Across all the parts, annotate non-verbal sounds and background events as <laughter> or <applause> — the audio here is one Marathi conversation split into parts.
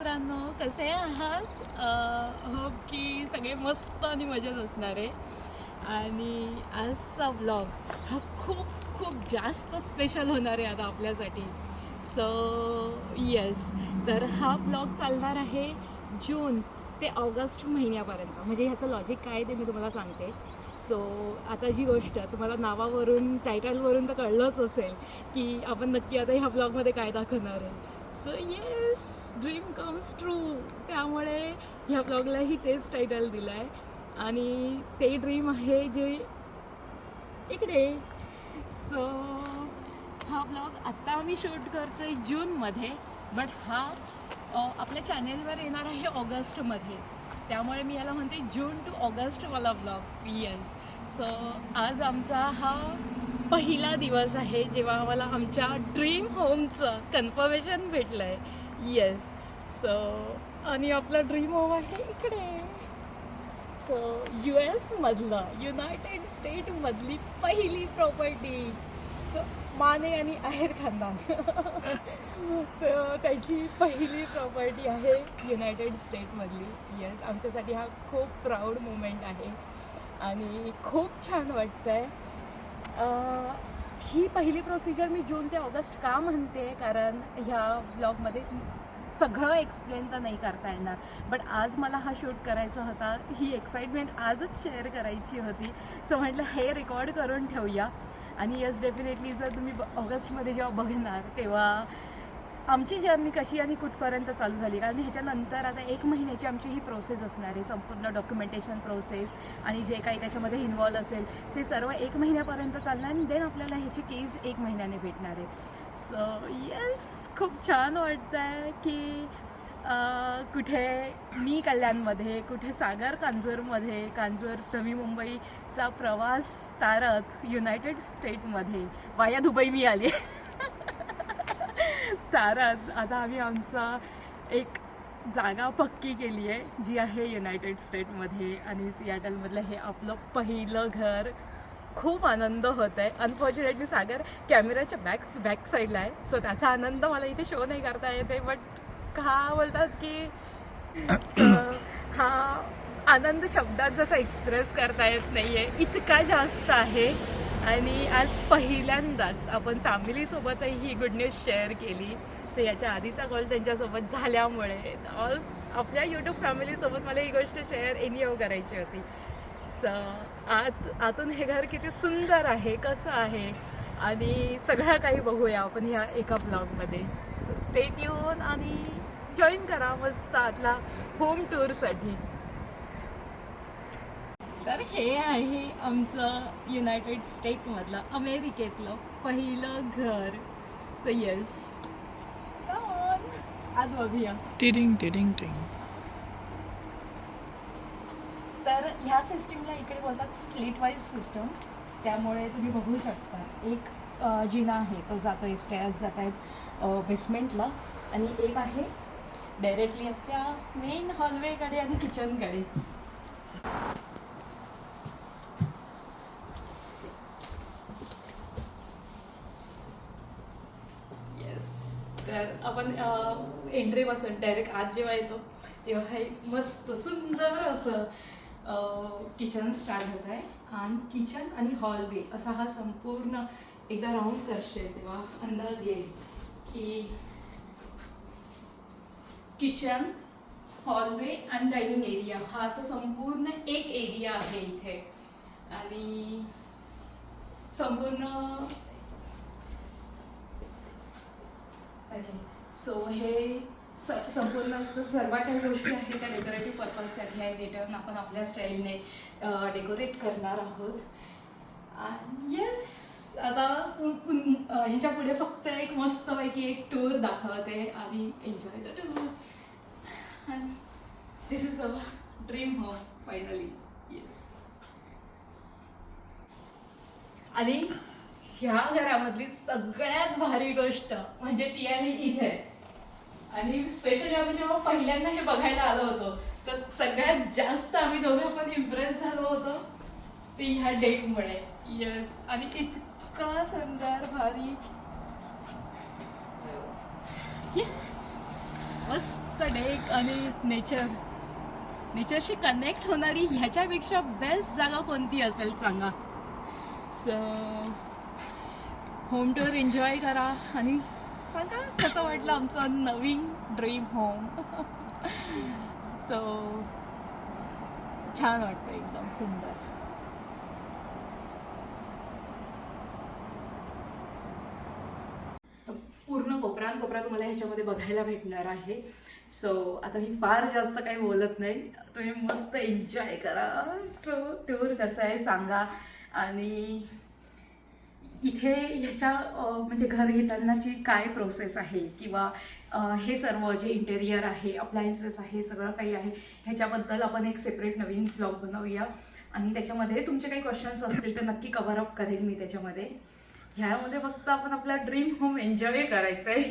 मित्रांनो कसे आहात? होप की सगळे मस्त आणि मजेत असणार आहे. आणि आजचा ब्लॉग हा खूप खूप जास्त स्पेशल होणार आहे आता आपल्यासाठी. सो येस तर हा ब्लॉग चालणार आहे जून ते ऑगस्ट महिन्यापर्यंत. म्हणजे ह्याचं लॉजिक काय ते मी तुम्हाला सांगते. सो आता जी गोष्ट तुम्हाला नावावरून टायटलवरून तर कळलंच असेल की आपण नक्की आता ह्या ब्लॉगमध्ये काय दाखवणार आहे. So yes dream comes true त्यामुळे ह्या ब्लॉगलाही तेच टायटल दिलं आहे आणि ते ड्रीम आहे जे इकडे. सो हा ब्लॉग आत्ता आम्ही शूट करतो आहे जूनमध्ये बट हा आपल्या चॅनेलवर येणार आहे ऑगस्टमध्ये त्यामुळे मी याला म्हणते जून टू ऑगस्टवाला ब्लॉग येस सो आज आमचा हा पहिला दिवस आहे जेव्हा आम्हाला आमच्या ड्रीम होमचं कन्फर्मेशन भेटलं आहे येस सो आणि आपला ड्रीम होम आहे इकडे. सो यू एसमधलं युनायटेड स्टेटमधली पहिली प्रॉपर्टी सो माने आणि आहेर खानदान. <laughs> तर त्याची पहिली प्रॉपर्टी आहे युनायटेड स्टेटमधली येस आमच्यासाठी हा खूप प्राऊड मुमेंट आहे. आणि खूप छान वाटतं आहे ही पहिली प्रोसिजर मी जून ते ऑगस्ट का म्हणते? कारण ह्या व्लॉगमध्ये सगळं एक्सप्लेन तर नाही करता येणार. बट आज मला हा शूट करायचा होता. ही एक्साइटमेंट आजच शेअर करायची होती. सो म्हटलं हे रेकॉर्ड करून ठेवूया. आणि यस डेफिनेटली जर तुम्ही ब- ऑगस्टमध्ये जेव्हा बघणार तेव्हा आमची जर्नी कशी आणि कुठपर्यंत चालू झाली? कारण ह्याच्यानंतर आता एक महिन्याची आमची ही प्रोसेस असणार आहे संपूर्ण डॉक्युमेंटेशन प्रोसेस आणि जे काही त्याच्यामध्ये इन्वॉल्व असेल ते सर्व एक महिन्यापर्यंत चालणार आणि देन आपल्याला ह्याची केस एक महिन्याने भेटणार आहे. सो येस खूप छान वाटतं आहे की कुठे मी कल्याणमध्ये कुठे सागर कांजूरमध्ये कांजूर नवी मुंबईचा प्रवास तारत युनायटेड स्टेटमध्ये वाया दुबई मी आली. तारत आता आम्ही आमचा एक जागा पक्की केली आहे जी आहे युनायटेड स्टेटमध्ये आणि सियाटलमधलं हे आपलं पहिलं घर. खूप आनंद होत आहे अनफॉर्च्युनेटली सागर कॅमेऱ्याच्या बॅक बॅक साईडला आहे सो त्याचा आनंद मला इथे शो नाही करता येते बट का बोलतात की हा आनंद शब्दात जसा एक्सप्रेस करता येत नाही आहे इतका जास्त आहे. आणि आज पहिल्यांदाच आपण फॅमिलीसोबतही ही गुड न्यूज शेअर केली. सो याच्या आधीचा कॉल त्यांच्यासोबत झाल्यामुळे ऑल्स आपल्या यूट्यूब फॅमिलीसोबत मला ही गोष्ट शेअर एनिओ करायची होती. स आत आतून हे घर किती सुंदर आहे कसं आहे आणि सगळं काही बघूया आपण ह्या एका ब्लॉगमध्ये सो स्टेट येऊन आणि जॉईन करा मस्त आतला होम टूरसाठी तर हे आहे आमचं युनायटेड स्टेटमधलं अमेरिकेतलं पहिलं घर. सो येस आज बघूया. टिडिंग टिडिंग टिंग तर ह्या सिस्टीमला इकडे बोलतात स्प्लिट वाईज सिस्टम त्यामुळे तुम्ही बघू शकता. एक जिना आहे तो जातो आहे स्टेअर्स जात आहेत बेसमेंटला आणि एक आहे डायरेक्टली आपल्या मेन हॉलवेकडे आणि किचनकडे येस तर आपण पासून डायरेक्ट आज जेव्हा येतो तेव्हा हे मस्त सुंदर असं किचन स्टार्ट होत आहे. आणि किचन आणि हॉलवे असा हा संपूर्ण एकदा राऊंड करशील तेव्हा अंदाज येईल की किचन हॉलवे आणि डायनिंग एरिया हा असा संपूर्ण एक एरिया आहे इथे. आणि संपूर्ण ओके सो हे स संपूर्ण असं सर्व काही गोष्टी आहेत त्या डेकोरेटिव्ह पर्पजसाठी आहेत रिटर्न आपण आपल्या स्टाईलने डेकोरेट करणार आहोत. येस आता ह्याच्या पुढे फक्त एक मस्तपैकी एक टूर दाखवते. आणि enjoy the tour this is a dream home finally yes आणि ह्या घरामधली सगळ्यात भारी गोष्ट म्हणजे ती आहे इथे. आणि स्पेशली आम्ही जेव्हा पहिल्यांदा हे बघायला आलो होतो तर सगळ्यात जास्त आम्ही दोघं पण इम्प्रेस झालो होतो ते ह्या डेकमुळे येस आणि इतका सुंदर भारी. येस मस्त डेक आणि नेचर नेचरशी कनेक्ट होणारी ह्याच्यापेक्षा बेस्ट जागा कोणती असेल सांगा. सो होम टूर एन्जॉय करा आणि सांगा कसं वाटलं आमचं नवीन ड्रीम होम सो छान वाटतं एकदम सुंदर. पूर्ण कोपरान कोपरा तुम्हाला ह्याच्यामध्ये बघायला भेटणार आहे. सो आता मी फार जास्त काही बोलत नाही. तुम्ही मस्त एन्जॉय करा. टूर कसं आहे सांगा. आणि इथे ह्याच्या म्हणजे घर घेतानाची काय प्रोसेस आहे? किंवा हे सर्व जे इंटेरियर आहे अप्लायन्सेस आहे सगळं काही आहे ह्याच्याबद्दल आपण एक सेपरेट नवीन ब्लॉग बनवूया. आणि त्याच्यामध्ये तुमचे काही क्वेश्चन्स असतील तर नक्की कव्हर अप करेन मी त्याच्यामध्ये. ह्यामध्ये फक्त आपण आपला ड्रीम होम एन्जॉय करायचं आहे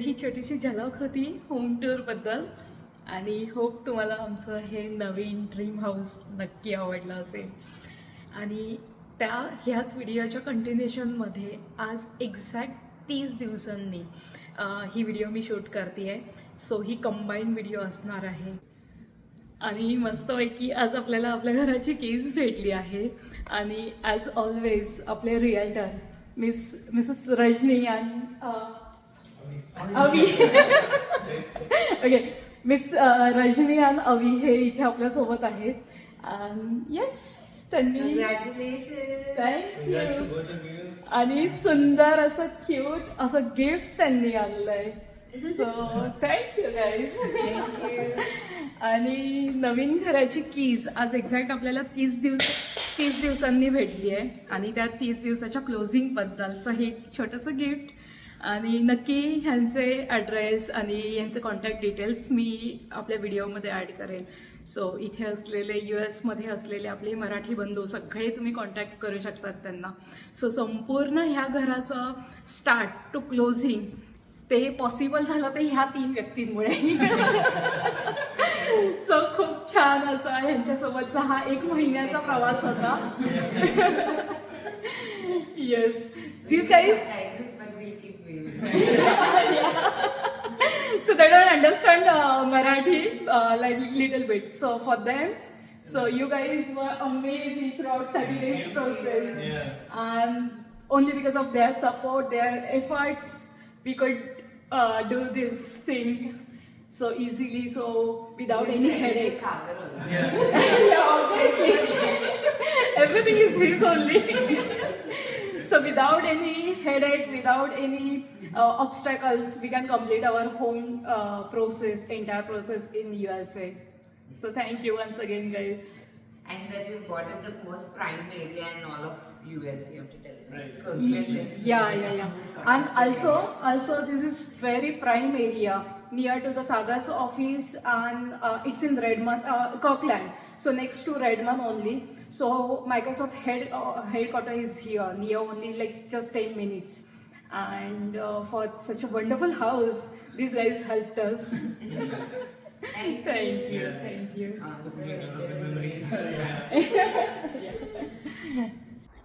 ही छोटीशी झलक होती होम टूरबद्दल आणि होप तुम्हाला आमचं हे नवीन ड्रीम हाऊस नक्की आवडलं असेल. आणि त्या ह्याच व्हिडिओच्या कंटिन्युएशनमध्ये आज एक्झॅक्ट तीस दिवसांनी ही व्हिडिओ मी शूट करते आहे सो ही कंबाईन व्हिडिओ असणार आहे. आणि मस्तपैकी आज आपल्याला आपल्या घराची केस भेटली आहे. आणि ॲज ऑलवेज आपले realtor miss Mrs Rajani and Avi. Okay miss Rajani and Avi हे इथे आपल्यासोबत आहेत. येस त्यांनी. थँक्यू आणि सुंदर असं क्यूट असं गिफ्ट त्यांनी आणलंय. So thank you guys Thank you. आणि नवीन घराची कीज आज एक्झॅक्ट आपल्याला तीस दिवस तीस दिवसांनी भेटली आहे आणि त्या तीस दिवसाच्या क्लोजिंग बद्दलचं हे एक छोटंसं गिफ्ट आणि नक्की ह्यांचे ॲड्रेस आणि यांचे कॉन्टॅक्ट डिटेल्स मी आपल्या व्हिडिओमध्ये ॲड करेन. सो इथे असलेले यू एसमध्ये असलेले आपले मराठी बंधू सगळे तुम्ही कॉन्टॅक्ट करू शकतात त्यांना. सो संपूर्ण ह्या घराचं स्टार्ट टू क्लोजिंग ते पॉसिबल झालं ते ह्या तीन व्यक्तींमुळे. <laughs> सो खूप छान असा ह्यांच्यासोबतचा हा एक महिन्याचा प्रवास होता. Yes this guys Titles, but we'll keep moving. so they don't understand uh, Marathi uh, like little bit. So for them, so you guys were amazing throughout 30 days process, and only because of their support, their efforts, we could uh, do this thing so easily, so without any headaches. <laughs> Also. yeah, obviously. <laughs> Everything is his only. <laughs> so without any headache, without any uh, obstacles, we can complete our home uh, process, entire process in USA. So thank you once again, guys. And that you bought in the most prime area in all of US, you have to tell them. Right. Kirkland Yeah, yeah, yeah. And also, also this is very prime area near to the Sagar's office, and uh, it's in Redmond, uh, Kirkland. So next to Redmond only. So Microsoft head uh, headquarter is here, near only like just ten minutes. And uh, for such a wonderful house, these guys helped us. Thank <laughs> thank you, thank you. <laughs>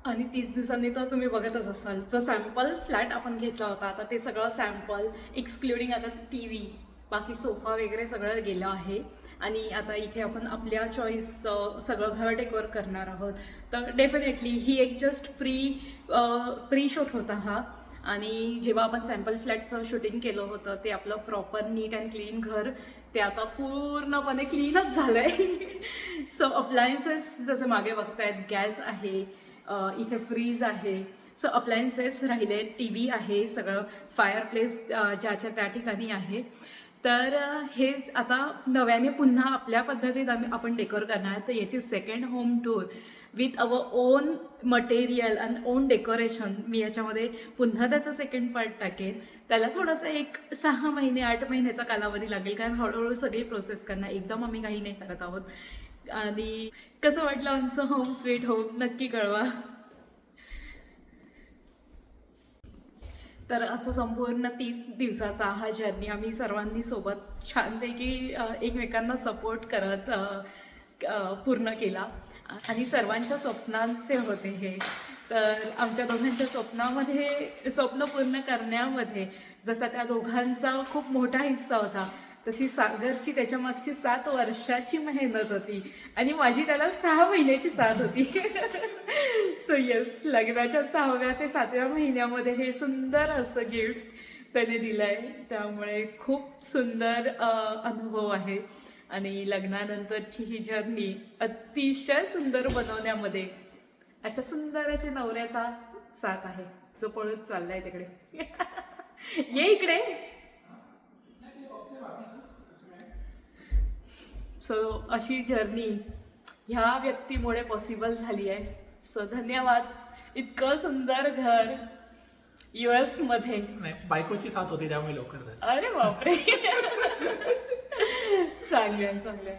आणि तीस दिवसांनी तर तुम्ही बघतच असाल. जो सॅम्पल फ्लॅट आपण घेतला होता आता ते सगळं सॅम्पल एक्सक्लुडिंग आता टी व्ही बाकी सोफा वगैरे सगळं गेलं आहे. आणि आता इथे आपण आपल्या चॉईस सगळं घर डेकोर करणार आहोत. तर डेफिनेटली ही एक जस्ट प्री प्री शूट होता हा. आणि जेव्हा आपण सॅम्पल फ्लॅटचं शूटिंग केलं होतं ते आपलं प्रॉपर नीट अँड क्लीन घर ते आता पूर्णपणे क्लीनच झालं आहे सो अप्लायन्सेस जसे मागे बघतायत गॅस आहे इथे फ्रीज आहे. सो अप्लायन्सेस राहिले टी व्ही आहे सगळं फायर प्लेस ज्याच्या त्या ठिकाणी आहे. तर हेच हे आता नव्याने पुन्हा आपल्या पद्धतीत आम्ही आपण डेकोर करणार. तर याची second home tour with our own material and own decoration मी याच्यामध्ये पुन्हा त्याचा सेकंड पार्ट टाकेन. त्याला थोडंसं एक सहा महिने आठ महिन्याचा कालावधी लागेल. कारण हळूहळू सगळी प्रोसेस करणं एकदम आम्ही काही नाही करत आहोत. आणि कसं वाटलं आमचं होम स्वीट होम नक्की कळवा. तर असं संपूर्ण तीस दिवसाचा हा जर्नी आम्ही सर्वांनी सोबत छानपैकी एकमेकांना सपोर्ट करत पूर्ण केला. आणि सर्वांच्या स्वप्नांचे होते हे. तर आमच्या दोघांच्या स्वप्नामध्ये स्वप्न पूर्ण करण्यामध्ये जसा त्या दोघांचा खूप मोठा हिस्सा होता तशी सागरची त्याच्या मागची सात वर्षाची मेहनत होती. आणि माझी त्याला सहा महिन्याची साथ होती. <laughs> सो यस लग्नाच्या सहाव्या ते सातव्या महिन्यामध्ये हे सुंदर असं गिफ्ट त्याने दिलंय. त्यामुळे खूप सुंदर अनुभव आहे. आणि लग्नानंतरची ही जर्नी अतिशय सुंदर बनवण्यामध्ये अशा सुंदर अशा नवऱ्याचा साथ आहे. जो पळत चाललाय तिकडे. <laughs> ये इकडे. सो अशी जर्नी ह्या व्यक्तीमुळे पॉसिबल झाली आहे. सो धन्यवाद. इतकं सुंदर घर यू एसमध्ये. नाही बायकोची साथ होती त्यामुळे लवकर अरे बापरे. चांगलं चांगलं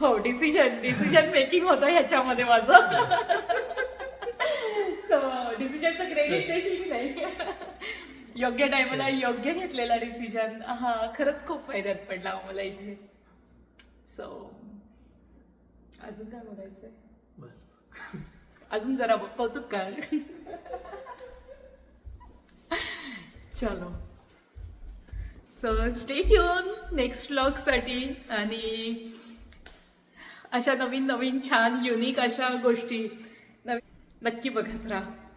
हो डिसिजन डिसिजन मेकिंग होतं ह्याच्यामध्ये माझं. सो डिसिजनचं क्रेडिट देशील की नाही. योग्य टायमाला योग्य घेतलेला डिसिजन हा खरंच खूप फायद्यात पडला आम्हाला इथे. सो अजून काय बोलायचंय? बस. अजून जरा कौतुक कर. चलो. सो स्टे ट्यून नेक्स्टसाठी आणि अशा नवीन नवीन छान युनिक अशा गोष्टी नक्की बघत राहा.